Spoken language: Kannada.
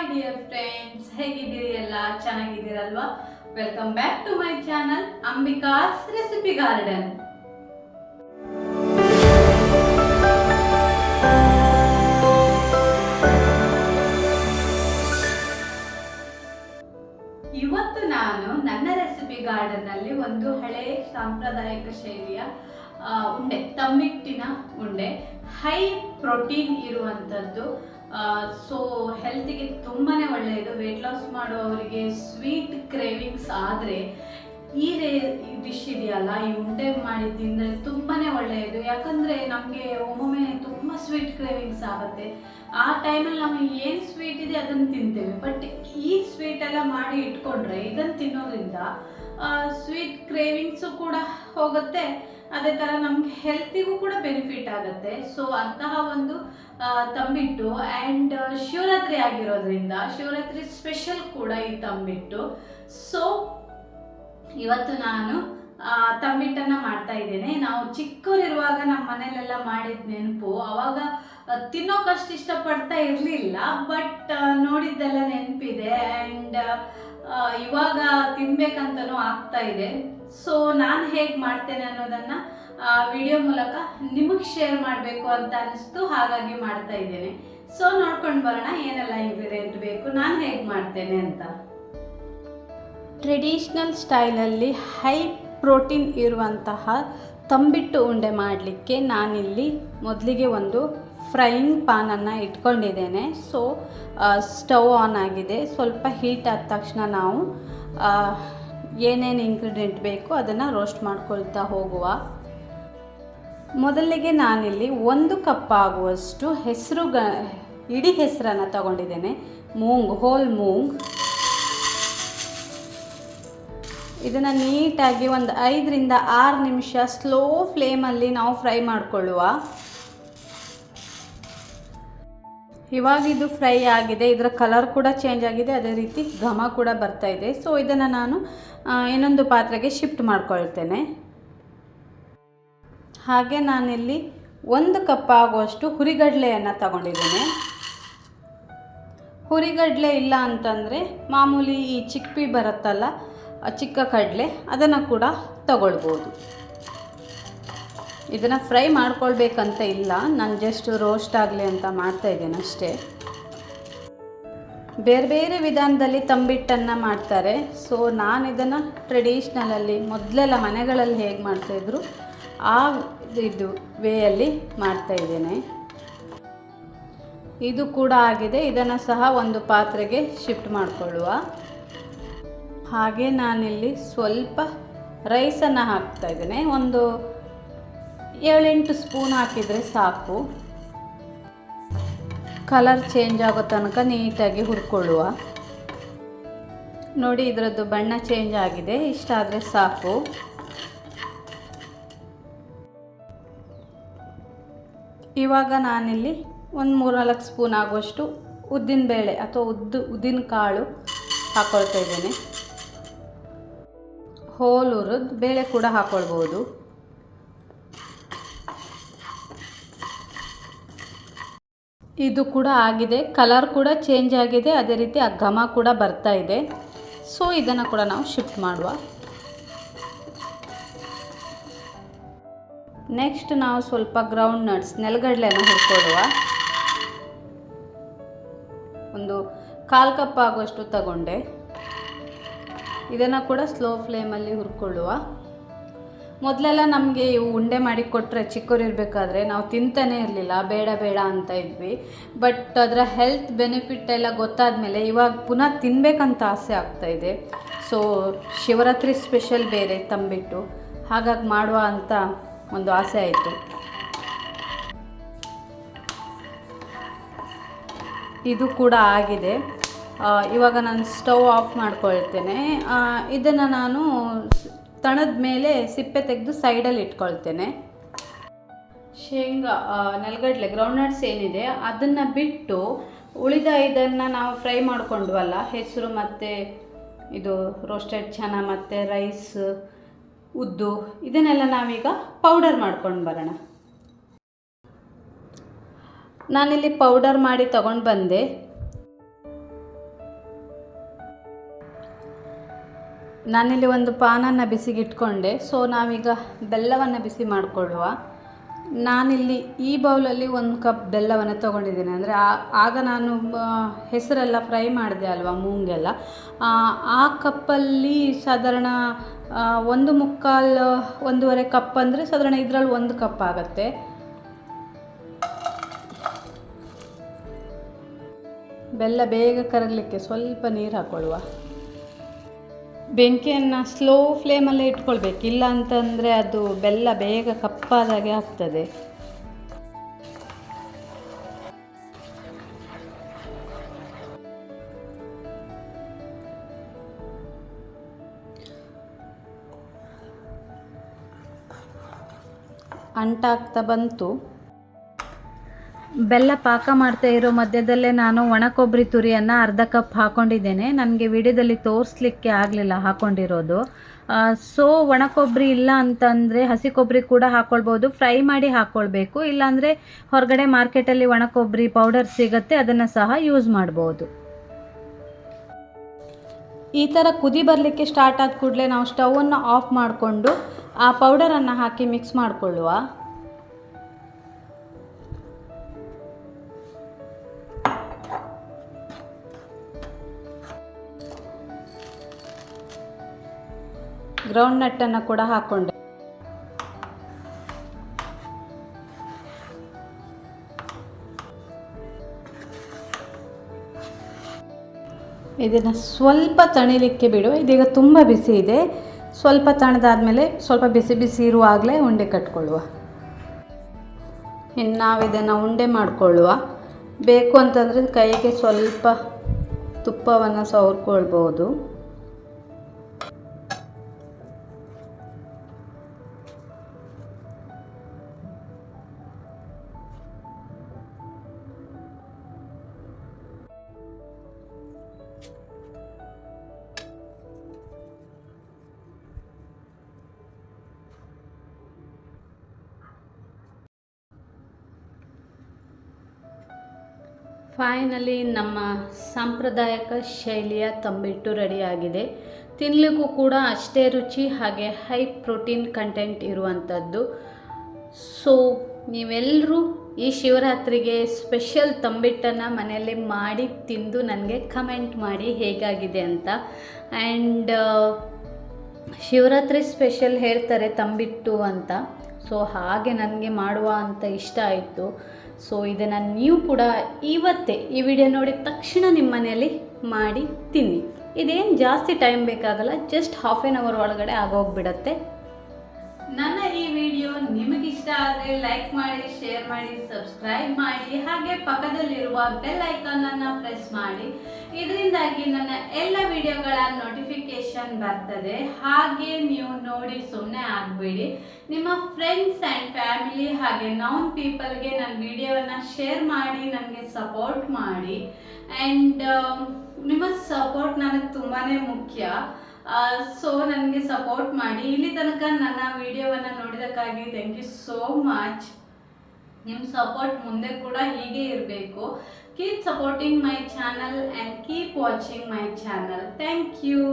ಹಾಯ್ ಡಿಯರ್ ಫ್ರೆಂಡ್ಸ್ ಹೇಗಿದ್ದೀರಿ ಎಲ್ಲ? ಚೆನ್ನಾಗಿದ್ದೀರಲ್ವಾ? Welcome back to my channel Ambika's recipe garden ಇವತ್ತು ನಾನು ನನ್ನ ರೆಸಿಪಿ ಗಾರ್ಡನ್ ಅಲ್ಲಿ ಒಂದು ಹಳೆ ಸಾಂಪ್ರದಾಯಿಕ ಶೈಲಿಯ ಉಂಡೆ, ತಮ್ಮಿಟ್ಟಿನ ಉಂಡೆ. ಹೈ ಪ್ರೋಟೀನ್ ಇರುವಂಥದ್ದು. ಸೊ ಹೆಲ್ತಿಗೆ ತುಂಬಾ ಒಳ್ಳೆಯದು. ವೆಯ್ಟ್ ಲಾಸ್ ಮಾಡುವವರಿಗೆ ಸ್ವೀಟ್ ಕ್ರೇವಿಂಗ್ಸ್ ಆದರೆ ಈ ರೇ, ಈ ಡಿಶ್ ಇದೆಯಲ್ಲ, ಈ ಉಂಡೆ ಮಾಡಿ ತಿಂದರೆ ತುಂಬಾ ಒಳ್ಳೆಯದು. ಯಾಕಂದರೆ ನಮಗೆ ಒಮ್ಮೊಮ್ಮೆ ತುಂಬ ಸ್ವೀಟ್ ಕ್ರೇವಿಂಗ್ಸ್ ಆಗುತ್ತೆ. ಆ ಟೈಮಲ್ಲಿ ನಮಗೆ ಏನು ಸ್ವೀಟ್ ಇದೆ ಅದನ್ನು ತಿಂತೇವೆ. ಬಟ್ ಈ ಸ್ವೀಟ್ ಎಲ್ಲ ಮಾಡಿ ಇಟ್ಕೊಂಡ್ರೆ ಇದನ್ನು ತಿನ್ನೋದ್ರಿಂದ ಸ್ವೀಟ್ ಕ್ರೇವಿಂಗ್ಸು ಕೂಡ ಹೋಗುತ್ತೆ. ಅದೇ ಥರ ನಮ್ಗೆ ಹೆಲ್ತಿಗೂ ಕೂಡ ಬೆನಿಫಿಟ್ ಆಗುತ್ತೆ. ಸೊ ಅಂತಹ ಒಂದು ತಂಬಿಟ್ಟು ಆ್ಯಂಡ್ ಶಿವರಾತ್ರಿ ಆಗಿರೋದ್ರಿಂದ ಶಿವರಾತ್ರಿ ಸ್ಪೆಷಲ್ ಕೂಡ ಈ ತಂಬಿಟ್ಟು. ಸೊ ಇವತ್ತು ನಾನು ತಂಬಿಟ್ಟನ್ನ ಮಾಡ್ತಾ ಇದ್ದೇನೆ. ನಾವು ಚಿಕ್ಕವರಿರುವಾಗ ನಮ್ಮ ಮನೇಲೆಲ್ಲ ಮಾಡಿದ ನೆನಪು ಅವಾಗ ತಿನ್ನೋಕಷ್ಟು ಇಷ್ಟಪಡ್ತಾ ಇರಲಿಲ್ಲ. ಬಟ್ ನೋಡಿದ್ದೆಲ್ಲ ನೆನಪಿದೆ ಆ್ಯಂಡ್ ಇವಾಗ ತಿನ್ಬೇಕಂತನೂ ಆಗ್ತಾ ಇದೆ. ಸೊ ನಾನು ಹೇಗೆ ಮಾಡ್ತೇನೆ ಅನ್ನೋದನ್ನು ವಿಡಿಯೋ ಮೂಲಕ ನಿಮಗೆ ಶೇರ್ ಮಾಡಬೇಕು ಅಂತ ಅನಿಸ್ತು. ಹಾಗಾಗಿ ಮಾಡ್ತಾ ಇದ್ದೇನೆ. ಸೊ ನೋಡ್ಕೊಂಡು ಬರೋಣ, ಏನೆಲ್ಲ ಇಂಗ್ರೀಡಿಯೆಂಟ್ ಬೇಕು, ನಾನು ಹೇಗೆ ಮಾಡ್ತೇನೆ ಅಂತ. ಟ್ರೆಡಿಷ್ನಲ್ ಸ್ಟೈಲಲ್ಲಿ ಹೈ ಪ್ರೋಟೀನ್ ಇರುವಂತಹ ತಂಬಿಟ್ಟು ಉಂಡೆ ಮಾಡಲಿಕ್ಕೆ ನಾನಿಲ್ಲಿ ಮೊದಲಿಗೆ ಒಂದು ಫ್ರೈಯಿಂಗ್ ಪಾನನ್ನು ಇಟ್ಕೊಂಡಿದ್ದೇನೆ. ಸೊ ಸ್ಟವ್ ಆನ್ ಆಗಿದೆ. ಸ್ವಲ್ಪ ಹೀಟ್ ಆದ ತಕ್ಷಣ ನಾವು ಏನೇನು ಇಂಗ್ರೀಡಿಯೆಂಟ್ ಬೇಕು ಅದನ್ನು ರೋಸ್ಟ್ ಮಾಡ್ಕೊಳ್ತಾ ಹೋಗುವ. ಮೊದಲಿಗೆ ನಾನಿಲ್ಲಿ ಒಂದು ಕಪ್ ಆಗುವಷ್ಟು ಹೆಸರು ಗ ಇಡೀ ಹೆಸರನ್ನು ತಗೊಂಡಿದ್ದೇನೆ. ಮೂಂಗ್ ಹೋಲ್ ಮೂಂಗ್. ಇದನ್ನು ನೀಟಾಗಿ ಒಂದು ಐದರಿಂದ ಆರು ನಿಮಿಷ ಸ್ಲೋ ಫ್ಲೇಮಲ್ಲಿ ನಾವು ಫ್ರೈ ಮಾಡಿಕೊಳ್ಳುವ. ಇವಾಗ ಇದು ಫ್ರೈ ಆಗಿದೆ, ಇದರ ಕಲರ್ ಕೂಡ ಚೇಂಜ್ ಆಗಿದೆ, ಅದೇ ರೀತಿ ಘಮ ಕೂಡ ಬರ್ತಾ ಇದೆ. ಸೊ ಇದನ್ನು ನಾನು ಇನ್ನೊಂದು ಪಾತ್ರೆಗೆ ಶಿಫ್ಟ್ ಮಾಡ್ಕೊಳ್ತೇನೆ. ಹಾಗೆ ನಾನಿಲ್ಲಿ ಒಂದು ಕಪ್ ಆಗುವಷ್ಟು ಹುರಿಗಡಲೆಯನ್ನು ತಗೊಂಡಿದ್ದೇನೆ. ಹುರಿಗಡಲೆ ಇಲ್ಲ ಅಂತಂದರೆ ಮಾಮೂಲಿ ಈ ಚಿಕ್ಪಿ ಬರುತ್ತಲ್ಲ ಚಿಕ್ಕ ಕಡಲೆ ಅದನ್ನು ಕೂಡ ತಗೊಳ್ಬೋದು. ಇದನ್ನು ಫ್ರೈ ಮಾಡ್ಕೊಳ್ಬೇಕಂತ ಇಲ್ಲ, ನಾನು ಜಸ್ಟ್ ರೋಸ್ಟ್ ಆಗಲಿ ಅಂತ ಮಾಡ್ತಾ ಇದ್ದೇನೆ ಅಷ್ಟೇ. ಬೇರೆ ಬೇರೆ ವಿಧಾನದಲ್ಲಿ ತಂಬಿಟ್ಟನ್ನು ಮಾಡ್ತಾರೆ. ಸೊ ನಾನು ಇದನ್ನು ಟ್ರೆಡಿಷ್ನಲಲ್ಲಿ ಮೊದಲೆಲ್ಲ ಮನೆಗಳಲ್ಲಿ ಹೇಗೆ ಮಾಡ್ತಾಯಿದ್ರು ಆ ಇದು ವೇಯಲ್ಲಿ ಮಾಡ್ತಾ ಇದ್ದೇನೆ. ಇದು ಕೂಡ ಆಗಿದೆ. ಇದನ್ನು ಸಹ ಒಂದು ಪಾತ್ರೆಗೆ ಶಿಫ್ಟ್ ಮಾಡಿಕೊಳ್ಳುವ. ಹಾಗೆ ನಾನಿಲ್ಲಿ ಸ್ವಲ್ಪ ರೈಸನ್ನು ಹಾಕ್ತಾ ಇದ್ದೇನೆ. ಒಂದು ಏಳೆಂಟು ಸ್ಪೂನ್ ಹಾಕಿದರೆ ಸಾಕು. ಕಲರ್ ಚೇಂಜ್ ಆಗೋ ತನಕ ನೀಟಾಗಿ ಹುರ್ಕೊಳ್ಳುವ. ನೋಡಿ, ಇದರದ್ದು ಬಣ್ಣ ಚೇಂಜ್ ಆಗಿದೆ. ಇಷ್ಟಾದರೆ ಸಾಕು. ಇವಾಗ ನಾನಿಲ್ಲಿ ಒಂದು ಮೂರ್ನಾಲ್ಕು ಸ್ಪೂನ್ ಆಗುವಷ್ಟು ಉದ್ದಿನ ಬೇಳೆ ಅಥವಾ ಉದ್ದು ಉದ್ದಿನ ಕಾಳು ಹಾಕ್ಕೊಳ್ತಾ ಇದ್ದೇನೆ. ಹೋಲ್ ಹುರಿದು ಬೇಳೆ ಕೂಡ ಹಾಕ್ಕೊಳ್ಬೋದು ಇದು ಕೂಡ ಆಗಿದೆ. ಕಲರ್ ಕೂಡ ಚೇಂಜ್ ಆಗಿದೆ. ಅದೇ ರೀತಿ ಆ ಘಮ ಕೂಡ ಬರ್ತಾ ಇದೆ. ಸೊ ಇದನ್ನು ಕೂಡ ನಾವು ಶಿಫ್ಟ್ ಮಾಡುವ. ನೆಕ್ಸ್ಟ್ ನಾವು ಸ್ವಲ್ಪ ಗ್ರೌಂಡ್ ನಟ್ಸ್ ನೆಲಗಡಲೆನ ಹುಡ್ಕೊಡುವ ಒಂದು ಕಾಲು ಕಪ್ ಆಗುವಷ್ಟು ತಗೊಂಡೆ. ಇದನ್ನು ಕೂಡ ಸ್ಲೋ ಫ್ಲೇಮಲ್ಲಿ ಹುರ್ಕೊಳ್ಳುವ. ಮೊದಲೆಲ್ಲ ನಮಗೆ ಇವು ಉಂಡೆ ಮಾಡಿ ಕೊಟ್ಟರೆ ಚಿಕ್ಕವರಿರಬೇಕಾದ್ರೆ ನಾವು ತಿಂತಾನೆ ಇರಲಿಲ್ಲ, ಬೇಡ ಬೇಡ ಅಂತ ಇದ್ವಿ. ಬಟ್ ಅದರ ಹೆಲ್ತ್ ಬೆನಿಫಿಟ್ ಎಲ್ಲ ಗೊತ್ತಾದ ಮೇಲೆ ಇವಾಗ ಪುನಃ ತಿನ್ನಬೇಕಂತ ಆಸೆ ಆಗ್ತಾ ಇದೆ. ಸೊ ಶಿವರಾತ್ರಿ ಸ್ಪೆಷಲ್ ಬೇರೆ ತಂಬಿಟ್ಟು ಹಾಗಾಗಿ ಮಾಡುವ ಅಂತ ಒಂದು ಆಸೆ ಆಯಿತು. ಇದು ಕೂಡ ಆಗಿದೆ. ಇವಾಗ ನಾನು ಸ್ಟವ್ ಆಫ್ ಮಾಡ್ಕೊಳ್ತೇನೆ. ಇದನ್ನು ನಾನು ತಣದ ಮೇಲೆ ಸಿಪ್ಪೆ ತೆಗೆದು ಸೈಡಲ್ಲಿ ಇಟ್ಕೊಳ್ತೇನೆ. ಶೇಂಗಾ ನೆಲಗಡಲೆ ಗ್ರೌಂಡ್ನಟ್ಸ್ ಏನಿದೆ, ಅದನ್ನು ಬಿಟ್ಟು ಉಳಿದ ಇದನ್ನು ನಾವು ಫ್ರೈ ಮಾಡ್ಕೊಂಡ್ವಲ್ಲ, ಹೆಸರು ಮತ್ತು ಇದು ರೋಸ್ಟೆಡ್ ಚೆನ್ನ ಮತ್ತು ರೈಸ್ ಉದ್ದು, ಇದನ್ನೆಲ್ಲ ನಾವೀಗ ಪೌಡರ್ ಮಾಡ್ಕೊಂಡು ಬರೋಣ. ನಾನಿಲ್ಲಿ ಪೌಡರ್ ಮಾಡಿ ತಗೊಂಡು ಬಂದೆ. ನಾನಿಲ್ಲಿ ಒಂದು ಪಾನನ್ನು ಬಿಸಿಗಿಟ್ಕೊಂಡೆ. ಸೊ ನಾವೀಗ ಬೆಲ್ಲವನ್ನು ಬಿಸಿ ಮಾಡಿಕೊಳ್ಳುವ. ನಾನಿಲ್ಲಿ ಈ ಬೌಲಲ್ಲಿ ಒಂದು ಕಪ್ ಬೆಲ್ಲವನ್ನು ತೊಗೊಂಡಿದ್ದೀನಿ. ಅಂದರೆ ಆಗ ನಾನು ಹೆಸರೆಲ್ಲ ಫ್ರೈ ಮಾಡಿದೆ ಅಲ್ವಾ ಮೂಂಗೆಲ್ಲ. ಆ, ಕಪ್ಪಲ್ಲಿ ಸಾಧಾರಣ ಒಂದು ಮುಕ್ಕಾಲು ಒಂದೂವರೆ ಕಪ್ ಅಂದರೆ ಸಾಧಾರಣ ಇದರಲ್ಲಿ ಒಂದು ಕಪ್ ಆಗುತ್ತೆ. ಬೆಲ್ಲ ಬೇಗ ಕರಗಲಿಕ್ಕೆ ಸ್ವಲ್ಪ ನೀರು ಹಾಕೊಳ್ಳುವ. ಬೆಂಕಿಯನ್ನು ಸ್ಲೋ ಫ್ಲೇಮಲ್ಲೇ ಇಟ್ಕೊಳ್ಬೇಕು. ಇಲ್ಲ ಅಂತಂದರೆ ಅದು ಬೆಲ್ಲ ಬೇಗ ಕಪ್ಪಾದಾಗೆ ಆಗ್ತದೆ. ಅಂಟಾಗ್ತಾ ಬಂತು. ಬೆಲ್ಲ ಪಾಕ ಮಾಡ್ತಾ ಇರೋ ಮಧ್ಯದಲ್ಲೇ ನಾನು ಒಣ ಕೊಬ್ಬರಿ ತುರಿಯನ್ನು ಅರ್ಧ ಕಪ್ ಹಾಕ್ಕೊಂಡಿದ್ದೇನೆ ನನಗೆ ವಿಡಿಯೋದಲ್ಲಿ ತೋರಿಸ್ಲಿಕ್ಕೆ ಆಗಲಿಲ್ಲ ಹಾಕೊಂಡಿರೋದು. ಸೊ ಒಣ ಕೊಬ್ಬರಿ ಇಲ್ಲ ಅಂತಂದರೆ ಹಸಿ ಕೊಬ್ಬರಿ ಕೂಡ ಹಾಕ್ಕೊಳ್ಬೋದು ಫ್ರೈ ಮಾಡಿ ಹಾಕ್ಕೊಳ್ಬೇಕು ಇಲ್ಲಾಂದರೆ ಹೊರಗಡೆ ಮಾರ್ಕೆಟಲ್ಲಿ ಒಣ ಕೊಬ್ಬರಿ ಪೌಡರ್ ಸಿಗುತ್ತೆ, ಅದನ್ನು ಸಹ ಯೂಸ್ ಮಾಡ್ಬೋದು. ಈ ಥರ ಕುದಿ ಬರಲಿಕ್ಕೆ ಸ್ಟಾರ್ಟ್ ಆದ ಕೂಡಲೇ ನಾವು ಸ್ಟವನ್ನು ಆಫ್ ಮಾಡಿಕೊಂಡು ಆ ಪೌಡರನ್ನು ಹಾಕಿ ಮಿಕ್ಸ್ ಮಾಡಿಕೊಳ್ಳುವ. ಗ್ರೌಂಡ್ ನಟ್ಟನ್ನು ಕೂಡ ಹಾಕ್ಕೊಂಡೆ ಇದನ್ನು ಸ್ವಲ್ಪ ತಣಿಲಿಕ್ಕೆ ಬಿಡು. ಇದೀಗ ತುಂಬ ಬಿಸಿ ಇದೆ. ಸ್ವಲ್ಪ ತಣದಾದ್ಮೇಲೆ ಸ್ವಲ್ಪ ಬಿಸಿ ಬಿಸಿ ಇರುವಾಗಲೇ ಉಂಡೆ ಕಟ್ಕೊಳ್ಳುವ. ಇನ್ನು ನಾವು ಇದನ್ನು ಉಂಡೆ ಮಾಡಿಕೊಳ್ಳುವ. ಬೇಕು ಅಂತಂದರೆ ಕೈಗೆ ಸ್ವಲ್ಪ ತುಪ್ಪವನ್ನು ಸವರ್ಕೊಳ್ಬೋದು. ಫೈನಲಿ ನಮ್ಮ ಸಾಂಪ್ರದಾಯಿಕ ಶೈಲಿಯ ತಂಬಿಟ್ಟು ರೆಡಿಯಾಗಿದೆ ತಿನ್ನಲಿಕ್ಕೂ ಕೂಡ ಅಷ್ಟೇ ರುಚಿ ಹಾಗೆ ಹೈ ಪ್ರೋಟೀನ್ ಕಂಟೆಂಟ್ ಇರುವಂಥದ್ದು ಸೊ ನೀವೆಲ್ಲರೂ ಈ ಶಿವರಾತ್ರಿಗೆ ಸ್ಪೆಷಲ್ ತಂಬಿಟ್ಟನ್ನು ಮನೆಯಲ್ಲಿ ಮಾಡಿ ತಿಂದು ನನಗೆ ಕಮೆಂಟ್ ಮಾಡಿ ಹೇಗಾಗಿದೆ ಅಂತ. ಆ್ಯಂಡ್ ಶಿವರಾತ್ರಿ ಸ್ಪೆಷಲ್ ಹೇಳ್ತಾರೆ ತಂಬಿಟ್ಟು ಅಂತ. ಸೊ, ಹಾಗೆ ನನಗೆ ಮಾಡುವ ಅಂತ ಇಷ್ಟ ಆಯಿತು. ಸೊ ಇದನ್ನು ನೀವು ಕೂಡ ಇವತ್ತೇ ಈ ವಿಡಿಯೋ ನೋಡಿದ ತಕ್ಷಣ ನಿಮ್ಮ ಮನೆಯಲ್ಲಿ ಮಾಡಿ ತಿನ್ನಿ. ಇದೇನು ಜಾಸ್ತಿ ಟೈಮ್ ಬೇಕಾಗಲ್ಲ ಜಸ್ಟ್ ಹಾಫ್ ಆನ್ ಅವರ್ ಒಳಗಡೆ ಆಗೋಗ್ಬಿಡತ್ತೆ. ನನ್ನ ಈ ವಿಡಿಯೋ ಆದ್ರೆ ಲೈಕ್ ಮಾಡಿ ಶೇರ್ ಮಾಡಿ ಸಬ್ಸ್ಕ್ರೈಬ್ ಮಾಡಿ, ಹಾಗೆ ಪಕ್ಕದಲ್ಲಿರುವ ಬೆಲ್ ಐಕಾನ್ ಅನ್ನ ಪ್ರೆಸ್ ಮಾಡಿ. ಇದರಿಂದಾಗಿ ನನ್ನ ಎಲ್ಲ ವಿಡಿಯೋಗಳ ನೋಟಿಫಿಕೇಶನ್ ಬರ್ತದೆ. ಹಾಗೆ ನೀವು ನೋಡಿ ಸುಮ್ಮನೆ ಆಗಬೇಡಿ. ನಿಮ್ಮ ಫ್ರೆಂಡ್ಸ್ ಆ್ಯಂಡ್ ಫ್ಯಾಮಿಲಿ ಹಾಗೆ ನಾನ್ ಪೀಪಲ್ಗೆ ನನ್ನ ವಿಡಿಯೋವನ್ನು ಶೇರ್ ಮಾಡಿ, ನನಗೆ ಸಪೋರ್ಟ್ ಮಾಡಿ. ಆ್ಯಂಡ್ ನಿಮ್ಮ ಸಪೋರ್ಟ್ ನನಗೆ ತುಂಬಾ ಮುಖ್ಯ. ಸೊ ನನಗೆ ಸಪೋರ್ಟ್ ಮಾಡಿ. ಇಲ್ಲಿ ತನಕ ನನ್ನ ವಿಡಿಯೋವನ್ನು ನೋಡಿದಕ್ಕಾಗಿ ಥ್ಯಾಂಕ್ ಯು ಸೋ ಮಚ್ ನಿಮ್ಮ ಸಪೋರ್ಟ್ ಮುಂದೆ ಕೂಡ ಹೀಗೆ ಇರಬೇಕು. Keep supporting my channel and keep watching my channel thank you